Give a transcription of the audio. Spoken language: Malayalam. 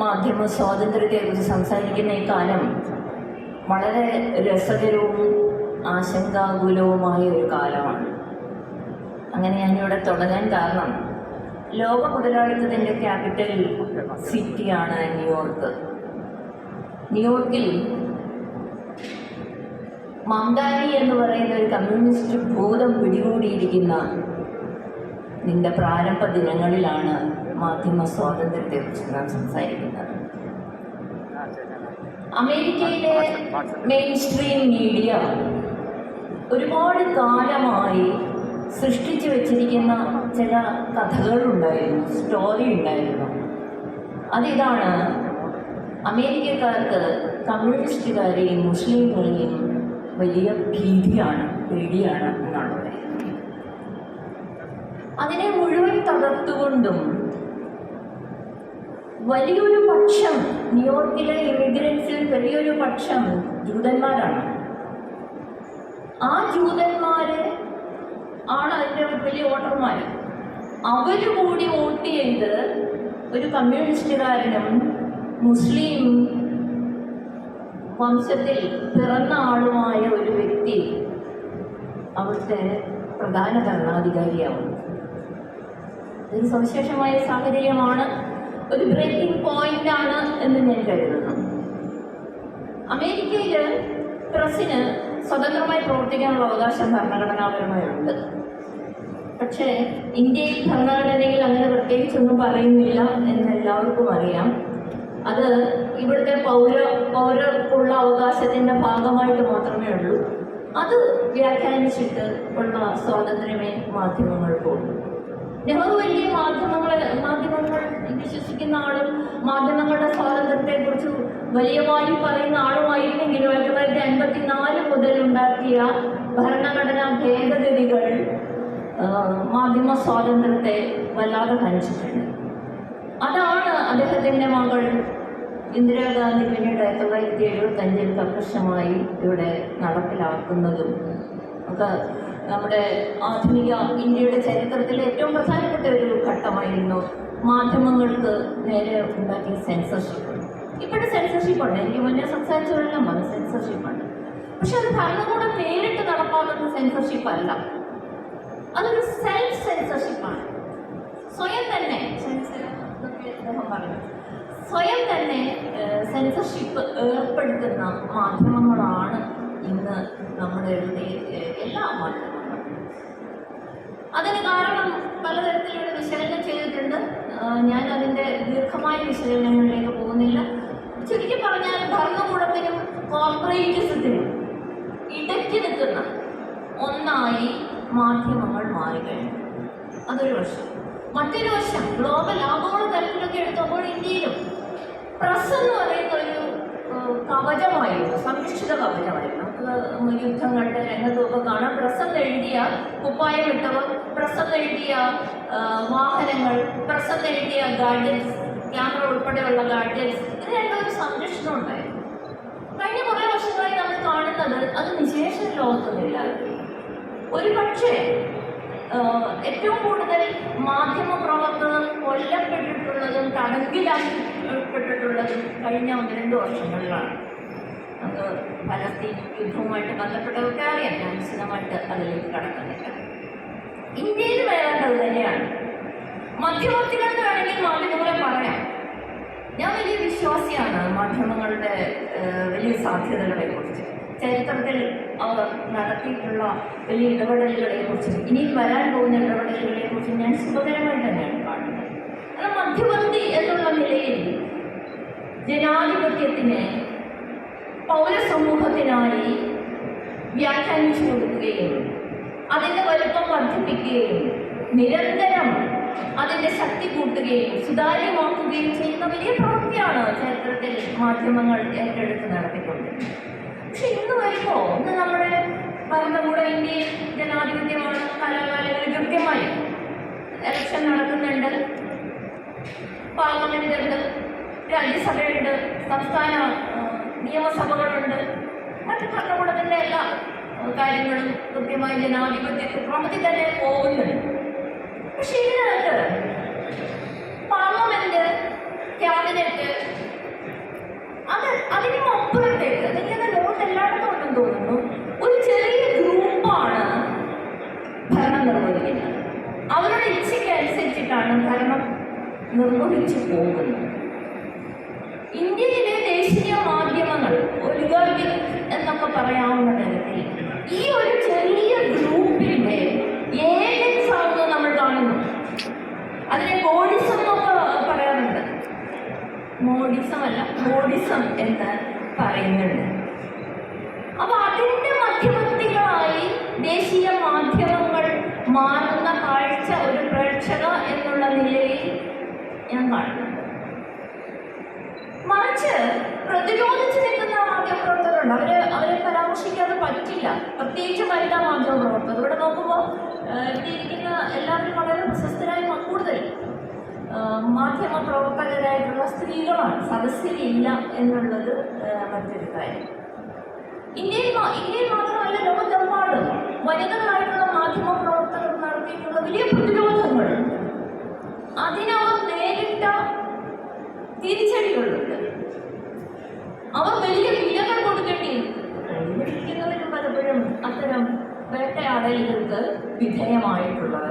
മാധ്യമ സ്വാതന്ത്ര്യത്തെക്കുറിച്ച് സംസാരിക്കുന്ന ഈ കാലം വളരെ രസകരവും ആശങ്കാകുലവുമായ ഒരു കാലമാണ്. അങ്ങനെ ഞാനിവിടെ തുടങ്ങാൻ കാരണം ലോക മുതലാളിത്തത്തിന്റെ ക്യാപിറ്റൽ സിറ്റിയാണ് ന്യൂയോർക്ക്. ന്യൂയോർക്കിൽ മംദാനി എന്ന് പറയുന്ന ഒരു കമ്മ്യൂണിസ്റ്റ് ഭൂതം പിടികൂടിയിരിക്കുന്ന നിന്റെ പ്രാരംഭ ദിനങ്ങളിലാണ് മാധ്യമ സ്വാതന്ത്ര്യത്തെക്കുറിച്ച് നാം സംസാരിക്കുന്നത്. അമേരിക്കയിലെ മെയിൻ സ്ട്രീം മീഡിയ ഒരുപാട് കാലമായി സൃഷ്ടിച്ചു വച്ചിരിക്കുന്ന ചില കഥകളുണ്ടായിരുന്നു സ്റ്റോറി ഉണ്ടായിരുന്നു. അതിതാണ് അമേരിക്കക്കാർക്ക് കമ്മ്യൂണിസ്റ്റുകാരെയും മുസ്ലിങ്ങളെയും വലിയ ഭീതിയാണ് പേടിയാണ് എന്നുള്ളത്. അതിനെ മുഴുവൻ തകർത്തുകൊണ്ടും വലിയൊരു പക്ഷം ന്യൂയോർക്കിലെ ഇമിഗ്രൻസിൽ വലിയൊരു പക്ഷം ജൂതന്മാരാണ്. ആ ജൂതന്മാര് ആണ് അതിന്റെ വലിയ വോട്ടർമാർ. അവർ കൂടി വോട്ട് ചെയ്ത് ഒരു കമ്മ്യൂണിസ്റ്റുകാരനും മുസ്ലിം വംശത്തിൽ പിറന്ന ആളുമായ ഒരു വ്യക്തി അവിടുത്തെ പ്രധാന ഭരണാധികാരിയാവും ഒരു സവിശേഷമായ സാഹചര്യമാണ്. ഒരു ബ്രേക്കിംഗ് പോയിന്റ് ആണ് എന്ന് ഞാൻ കരുതുന്നു. അമേരിക്കയിൽ പ്രസിന് സ്വതന്ത്രമായി പ്രവർത്തിക്കാനുള്ള അവകാശം ഭരണഘടനാപരമായുണ്ട് പക്ഷേ ഇന്ത്യയിൽ ഭരണഘടനയിൽ അങ്ങനെ പ്രത്യേകിച്ചൊന്നും പറയുന്നില്ല എന്ന് എല്ലാവർക്കും അറിയാം. അത് ഇവിടുത്തെ പൗര പൗരർക്കുള്ള അവകാശത്തിന്റെ ഭാഗമായിട്ട് മാത്രമേ ഉള്ളൂ. അത് വ്യാഖ്യാനിച്ചിട്ട് ഉള്ള സ്വാതന്ത്ര്യമേ മാധ്യമങ്ങൾക്കുള്ളൂ നെഹ്റു വലിയ മാധ്യമങ്ങളെ മാധ്യമങ്ങൾ വിശ്വസിക്കുന്ന ആളും മാധ്യമങ്ങളുടെ സ്വാതന്ത്ര്യത്തെക്കുറിച്ച് വലിയമായി പറയുന്ന ആളുമായിരുന്നെങ്കിലും ആയിരത്തി തൊള്ളായിരത്തി അൻപത്തി നാല് മുതൽ ഉണ്ടാക്കിയ ഭരണഘടനാ ഭേദഗതികൾ മാധ്യമ സ്വാതന്ത്ര്യത്തെ വല്ലാതെ ഹനിച്ചിട്ടുണ്ട് അതാണ് അദ്ദേഹത്തിന്റെ മകൾ ഇന്ദിരാഗാന്ധി പിന്നീട് ആയിരത്തി തൊള്ളായിരത്തി എഴുപത്തി അഞ്ചിൽ കർക്കശമായി ഇവിടെ നടപ്പിലാക്കുന്നതും ഒക്കെ നമ്മുടെ ആധുനിക ഇന്ത്യയുടെ ചരിത്രത്തിലെ ഏറ്റവും പ്രധാനപ്പെട്ട ഒരു ഘട്ടമായിരുന്നു മാധ്യമങ്ങൾക്ക് നേരെ ഉണ്ടാക്കിയ സെൻസർഷിപ്പ് ഇപ്പോഴും സെൻസർഷിപ്പ് ഉണ്ട്. എനിക്ക് മുന്നേ സംസാരിച്ചവരെല്ലാം വന്നു സെൻസർഷിപ്പ് ഉണ്ട്. പക്ഷെ അത് ഭരണകൂടം നേരിട്ട് നടപ്പാക്കുന്ന സെൻസർഷിപ്പ് അല്ല. അതൊരു സെൽഫ് സെൻസർഷിപ്പ് ആണ്. സ്വയം തന്നെ പറഞ്ഞു സ്വയം തന്നെ സെൻസർഷിപ്പ് ഏർപ്പെടുത്തുന്ന മാധ്യമങ്ങളാണ് ഇന്ന് നമ്മുടെ ഇടയിൽ, എല്ലാ മാധ്യമങ്ങളും അതിന് കാരണം പലതരത്തിലൂടെ വിശകലനം ചെയ്തിട്ടുണ്ട്. ഞാൻ അതിന്റെ ദീർഘമായ വിശകലനങ്ങളിലേക്ക് പോകുന്നില്ല. ചുരുക്കി പറഞ്ഞാൽ ഭരണകൂടത്തിനും കോർപ്പറേറ്റിസത്തിനും ഇടയ്ക്ക് നിൽക്കുന്ന ഒന്നായി മാധ്യമങ്ങൾ മാറിക്കഴിഞ്ഞു. അതൊരു വശം മറ്റൊരു വശം ഗ്ലോബൽ ആഗോള തലത്തിലൊക്കെ എടുത്തപ്പോൾ ഇന്ത്യയിലും പ്രസ് എന്ന് പറയുന്ന ഒരു കവചമായിരുന്നു സംരക്ഷിത കവചമായിരുന്നു. യുദ്ധങ്ങളുടെ രംഗത്തുമൊക്കെ കാണാം. പ്രസ് എന്ന് എഴുതിയ കുപ്പായം ഇട്ടവർ പ്രസ് എന്ന് എഴുതിയ വാഹനങ്ങൾ പ്രസ് എന്ന് എഴുതിയ ഗാർഡൻസ് ക്യാമറ ഉൾപ്പെടെയുള്ള ഗാർഡൻസ് ഇതിനെല്ലാം ഒരു സംരക്ഷണം ഉണ്ടായിരുന്നു. കഴിഞ്ഞ കുറേ വർഷങ്ങളായി നമ്മൾ കാണുന്നത് അത് നിശേഷ ലോകത്തൊന്നുമില്ലായിരുന്നു ഒരു പക്ഷേ ഏറ്റവും കൂടുതൽ മാധ്യമ പ്രവർത്തകർ കൊല്ലപ്പെട്ടിട്ടുള്ളതും തടങ്കിലാക്കപ്പെട്ടിട്ടുള്ളതും കഴിഞ്ഞ ഒന്ന് രണ്ട് വർഷങ്ങളിലാണ്. നമുക്ക് പലസ്തീൻ യുദ്ധവുമായിട്ട് ബന്ധപ്പെട്ടതൊക്കെ അറിയാം. ഞാൻ വിശദമായിട്ട് അതിലേക്ക് കടക്കുന്നില്ല. ഇന്ത്യയിൽ വേണ്ടത് തന്നെയാണ്. മധ്യവർത്തികളെന്ന് വേണമെങ്കിൽ മാധ്യമങ്ങളെ പറയാം. ഞാൻ വലിയ വിശ്വാസിയാണ് മാധ്യമങ്ങളുടെ വലിയ സാധ്യതകളെ കുറിച്ച്. ചരിത്രത്തിൽ അവർ നടത്തിയിട്ടുള്ള വലിയ ഇടപെടലുകളെ കുറിച്ചും ഇനിയും വരാൻ പോകുന്ന ഇടപെടലുകളെ കുറിച്ചും ഞാൻ ശുഭകരമായി തന്നെയാണ് കാണുന്നത്. കാരണം മധ്യവർത്തി എന്നുള്ള നിലയിൽ ജനാധിപത്യത്തിന് പൗരസമൂഹത്തിനായി വ്യാഖ്യാനിച്ചു കൊടുക്കുകയും അതിന്റെ വലുപ്പം വർദ്ധിപ്പിക്കുകയും നിരന്തരം അതിന്റെ ശക്തി കൂട്ടുകയും സുതാര്യമാക്കുകയും ചെയ്യുന്ന വലിയ പ്രവൃത്തിയാണ് ചരിത്രത്തിൽ മാധ്യമങ്ങൾ ഏറ്റെടുത്ത് നടത്തിക്കൊണ്ടിരുന്നത് പക്ഷെ ഇന്ന് വരുമ്പോൾ ഇന്ന് നമ്മുടെ ഭരണകൂടം ഇന്ത്യയിൽ ജനാധിപത്യമാണ് കാലാകാലങ്ങളിൽ കൃത്യമായി ഇലക്ഷൻ നടക്കുന്നുണ്ട്. പാർലമെന്റ് ഉണ്ട് രാജ്യസഭയുണ്ട് സംസ്ഥാന നിയമസഭകളുണ്ട്. മറ്റു ചട്ടകൂടത്തിന്റെ എല്ലാ കാര്യങ്ങളും കൃത്യമായി ജനാധിപത്യ ക്രമത്തിൽ തന്നെ പോകുന്നുണ്ട്. പക്ഷെ ഇതിനകത്ത് പാർലമെന്റ് ക്യാബിനറ്റ് അത് അതിനും അപ്പുറത്തേക്ക് എനിക്കത് ലോകത്ത് എല്ലായിടത്തും ഉണ്ടെന്ന് തോന്നുന്നു. ഒരു ചെറിയ ഗ്രൂപ്പാണ് ഭരണം നിർവഹിക്കുന്നത്. അവരുടെ ഇച്ഛയ്ക്ക് അനുസരിച്ചിട്ടാണ് ഭരണം നിർവഹിച്ചു പോകുന്നത്. ഇന്ത്യയിലെ ദേശീയ മാധ്യമങ്ങൾ ഒലിഗാർക്കി എന്നൊക്കെ പറയാവുന്ന തരത്തിൽ ഈ ഒരു ചെറിയ ഗ്രൂപ്പിന്റെ ഏജൻസ് ആണെന്ന് നമ്മൾ കാണുന്നു. അതിനെ കോഡിസം എന്നൊക്കെ പറയാറുണ്ട്. മോഡിസം അല്ല മോഡിസം എന്ന് പറയുന്നുണ്ട്. അപ്പൊ അതിന്റെ മധ്യവർത്തികളായി ദേശീയ മാധ്യമങ്ങൾ മാറുന്ന കാഴ്ച ഒരു പ്രേക്ഷക എന്നുള്ള നിലയിൽ ഞാൻ കാണുന്നുണ്ട് മറിച്ച് പ്രതിരോധിച്ച് നിൽക്കുന്ന മാധ്യമപ്രവർത്തകരുണ്ട്. അവർ അവരെ പരാമർശിക്കാതെ പറ്റില്ല. പ്രത്യേകിച്ച് വനിതാ മാധ്യമപ്രവർത്തകർ. ഇവിടെ നോക്കുമ്പോൾ ഇരിക്കുന്ന എല്ലാവരും വളരെ പ്രശസ്തരായ കൂടുതൽ മാധ്യമ പ്രവർത്തകരായിട്ടുള്ള സ്ത്രീകളാണ്. സദസ്സിലില്ല എന്നുള്ളത് മറ്റൊരു കാര്യം. ഇന്ത്യയിൽ ഇന്ത്യയിൽ മാത്രമല്ല ലോകത്തെമ്പാടും വനിതകളായിട്ടുള്ള മാധ്യമ പ്രവർത്തകർ നടത്തിയിട്ടുള്ള വലിയ പ്രതിരോധങ്ങളുണ്ട് അതിനവർ നേരിട്ട തിരിച്ചടികളുണ്ട് അവർ വലിയ വിലകൾ കൊടുക്കേണ്ടിയിരിക്കുന്നവരും പലപ്പോഴും അത്തരം വേട്ടയാടലുകൾക്ക് വിധേയമായിട്ടുള്ളവരാണ്.